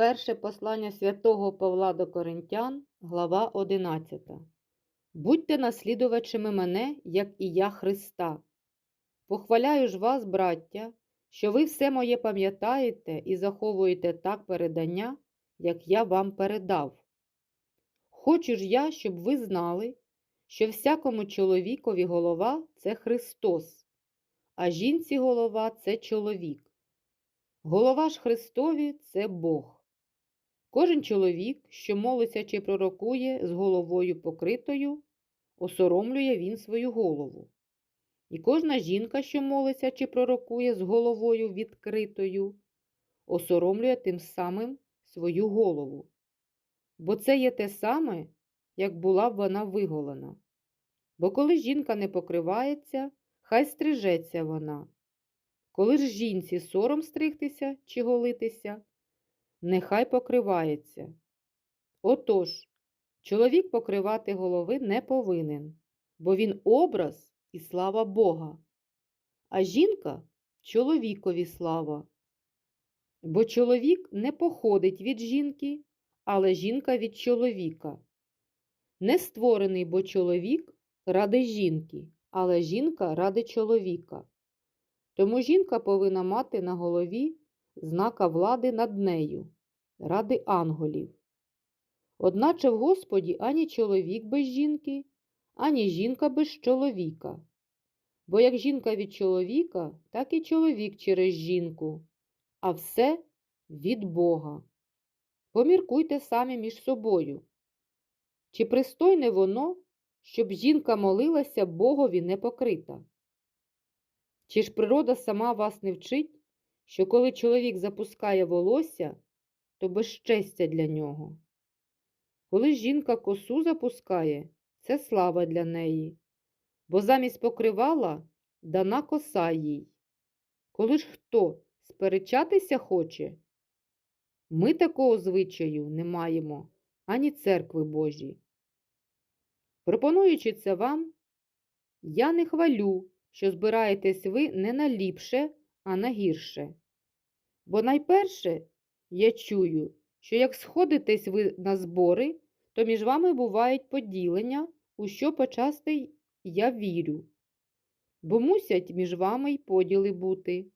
Перше послання святого Павла до Коринтян, глава 11. Будьте наслідувачами мене, як і я Христа. Похваляю ж вас, браття, що ви все моє пам'ятаєте і заховуєте так передання, як я вам передав. Хочу ж я, щоб ви знали, що всякому чоловікові голова це Христос, а жінці голова це чоловік. Голова ж Христові це Бог. Кожен чоловік, що молиться чи пророкує з головою покритою, осоромлює він свою голову. І кожна жінка, що молиться чи пророкує з головою відкритою, осоромлює тим самим свою голову. Бо це є те саме, як була б вона виголена. Бо коли жінка не покривається, хай стрижеться вона. Коли ж жінці сором стригтися чи голитися, нехай покривається. Отож, чоловік покривати голови не повинен, бо він образ і слава Бога, а жінка чоловікові слава. Бо чоловік не походить від жінки, але жінка від чоловіка. Не створений бо чоловік ради жінки, але жінка ради чоловіка. Тому жінка повинна мати на голові знака влади над нею, ради анголів. Одначе в Господі ані чоловік без жінки, ані жінка без чоловіка. Бо як жінка від чоловіка, так і чоловік через жінку, а все від Бога. Поміркуйте самі між собою. Чи пристойне воно, щоб жінка молилася Богові непокрита? Чи ж природа сама вас не вчить, що коли чоловік запускає волосся, то безчестя для нього? Коли жінка косу запускає, це слава для неї, бо замість покривала дана коса їй. Коли ж хто сперечатися хоче, ми такого звичаю не маємо ані церкви Божій. Пропонуючи це вам, я не хвалю, що збираєтесь ви не на ліпше, а на гірше. Бо найперше я чую, що як сходитесь ви на збори, то між вами бувають поділення, у що почасти я вірю. Бо мусять між вами й поділи бути,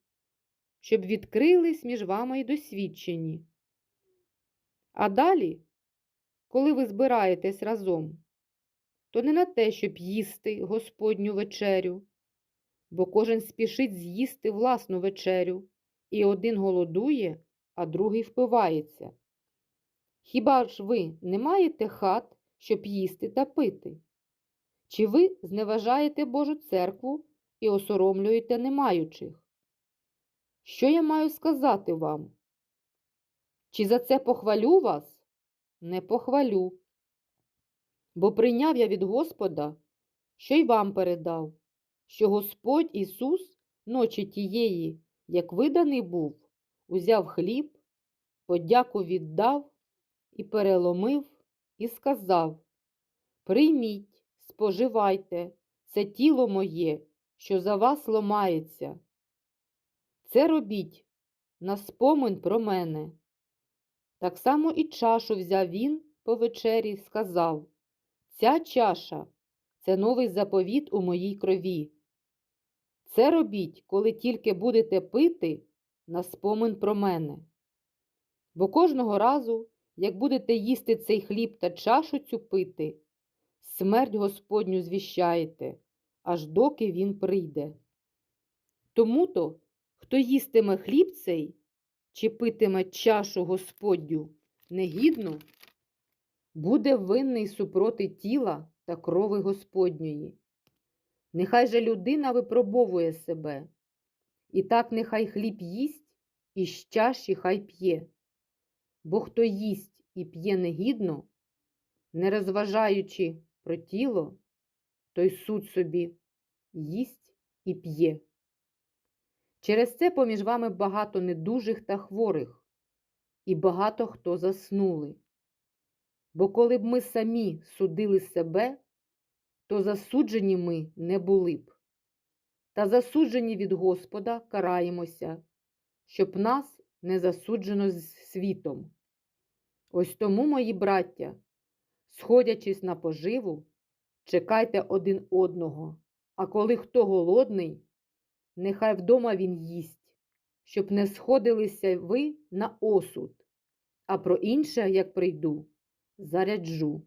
щоб відкрились між вами й досвідчені. А далі, коли ви збираєтесь разом, то не на те, щоб їсти Господню вечерю, бо кожен спішить з'їсти власну вечерю, і один голодує, а другий впивається. Хіба ж ви не маєте хат, щоб їсти та пити? Чи ви зневажаєте Божу церкву і осоромлюєте немаючих? Що я маю сказати вам? Чи за це похвалю вас? Не похвалю. Бо прийняв я від Господа, що й вам передав, що Господь Ісус ночі тієї, як виданий був, узяв хліб, подяку віддав і переломив, і сказав: Прийміть, споживайте, це тіло моє, що за вас ломається. Це робіть на спомин про мене. Так само і чашу взяв він по вечері сказав: Ця чаша це новий заповіт у моїй крові. Це робіть, коли тільки будете пити на спомин про мене. Бо кожного разу, як будете їсти цей хліб та чашу цю пити, смерть Господню звіщаєте, аж доки він прийде. Тому то, хто їстиме хліб цей, чи питиме чашу Господню негідну, буде винний супроти тіла та крови Господньої. Нехай же людина випробовує себе, і так нехай хліб їсть, і з чаші хай п'є. Бо хто їсть і п'є негідно, не розважаючи про тіло, той суд собі їсть і п'є. Через це поміж вами багато недужих та хворих, і багато хто заснули. Бо коли б ми самі судили себе, то засуджені ми не були б. Та засуджені від Господа караємося, щоб нас не засуджено з світом. Ось тому, мої браття, сходячись на поживу, чекайте один одного, а коли хто голодний, нехай вдома він їсть, щоб не сходилися ви на осуд, а про інше, як прийду, заряджу.